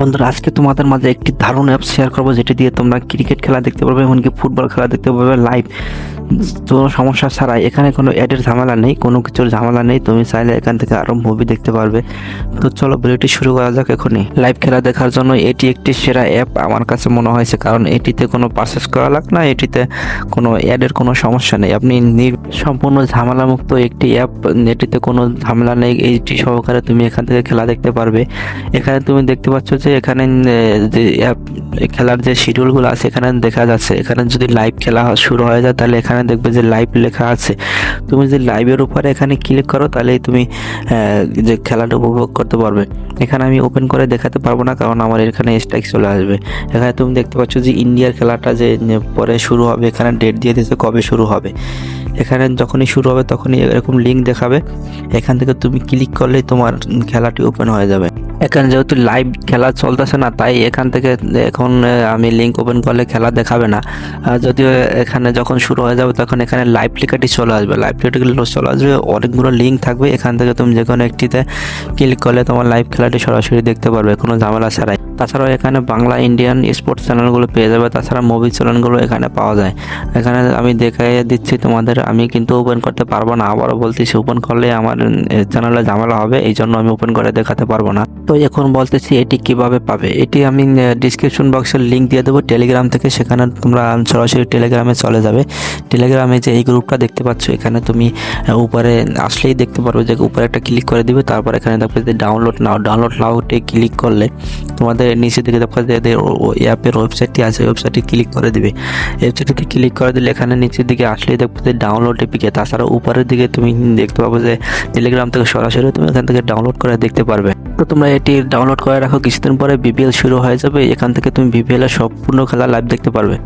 বন্ধুরা, আজকে তোমাদের মাঝে একটি দারুণ অ্যাপ শেয়ার করব, যেটি দিয়ে তোমরা ক্রিকেট খেলা দেখতে পারবে, এমনকি ফুটবল খেলা দেখতে পারবে লাইভ কোনো সমস্যা ছাড়াই, এখানে কোনো অ্যাডের ঝামেলা নেই, কোনো কিছুর ঝামেলা নেই, তুমি চাইলে এখান থেকে আরও মুভি দেখতে পারবে। তো চলো ভিডিওটি শুরু করা যাক এখনই। লাইভ খেলা দেখার জন্য এটি একটি সেরা অ্যাপ আমার কাছে মনে হয়েছে, কারণ এটিতে কোনো পারচেস করা লাগ না, এটিতে কোনো অ্যাডের কোনো সমস্যা নেই। আপনি সম্পূর্ণ ঝামেলামুক্ত একটি অ্যাপ এটিতে কোনো ঝামেলা নেই এইটি সহকারে তুমি এখান থেকে খেলা দেখতে পারবে। এখানে তুমি দেখতে পাচ্ছ যে এখানে যে খেলার যে শিডিউলগুলো আছে, এখানে দেখা যাচ্ছে। এখানে যদি লাইভ খেলা শুরু হয়ে যায়, তাহলে এখানে দেখবে যে লাইভ লেখা আছে। তুমি যদি লাইভের উপরে এখানে ক্লিক করো, তাহলেই তুমি যে খেলাটা উপভোগ করতে পারবে। এখানে আমি ওপেন করে দেখাতে পারব না, কারণ আমার এখানে স্ট্রাইক চলে আসবে। এখানে তুমি দেখতে পাচ্ছ যে ইন্ডিয়ার খেলাটা যে পরে শুরু হবে, এখানে ডেট দিয়ে দিয়েছে কবে শুরু হবে। এখানে যখনই শুরু হবে, তখনই এরকম লিঙ্ক দেখাবে। এখান থেকে তুমি ক্লিক করলেই তোমার খেলাটি ওপেন হয়ে যাবে। এখানে যেহেতু লাইভ খেলা চলতেছে না, তাই এখান থেকে এখন আমি লিঙ্ক ওপেন করলে খেলা দেখাবে না। যদিও এখানে যখন শুরু হয়ে যাবে, তখন এখানে লাইভ লেখাটি চলে আসবে। লাইভ লেখাটি চলে আসবে, অনেকগুলো লিঙ্ক থাকবে। এখান থেকে তুমি যে কোনো একটিতে ক্লিক করলে তোমার লাইভ খেলাটি সরাসরি দেখতে পারবে, কোনো ঝামেলা ছাড়াই। তাছাড়াও এখানে বাংলা ইন্ডিয়ান স্পোর্টস চ্যানেলগুলো পেয়ে যাবে, তাছাড়া মুভি চ্যানেলগুলো এখানে পাওয়া যায়। এখানে আমি দেখে দিচ্ছি তোমাদের, আমি কিন্তু ওপেন করতে পারব না, আবারও বলতেছি ওপেন করলে আমার চ্যানেলে ঝামেলা হবে, এই জন্য আমি ওপেন করে দেখাতে পারব না। তো এখন বলতেছি এটি কীভাবে পাবে? এটি আমি ডিসক্রিপশন বক্সের লিঙ্ক দিয়ে দেবো টেলিগ্রাম থেকে সেখানে তোমরা সরাসরি টেলিগ্রামে চলে যাবে। টেলিগ্রামে যে এই গ্রুপটা দেখতে পাচ্ছ, এখানে তুমি উপরে আসলেই দেখতে পারবে যে উপরে একটা ক্লিক করে দিবে, তারপর এখানে দেখবে যে ডাউনলোড নাও ডাউনলোড নাওতে ক্লিক করলে তোমাদের নিচে দিকে দেখবে যে এদের অ্যাপের ওয়েবসাইটটি আছে ওয়েবসাইটটি ক্লিক করে দিবে। ওয়েবসাইটটিতে ক্লিক করে দিলে এখানে নিচের দিকে আসলে দেখবে যে ডাউনলোড এপিকে তাছাড়া উপরের দিকে তুমি দেখতে পাবো যে টেলিগ্রাম থেকে সরাসরি তুমি এখান থেকে ডাউনলোড করে দেখতে পারবে। তো তোমরা এটি ডাউনলোড করে রাখো, কিছুদিন পরে বিপিএল শুরু হয়ে যাবে। এখান থেকে তুমি বিপিএল এর সম্পূর্ণ খেলা লাইভ দেখতে পারবে।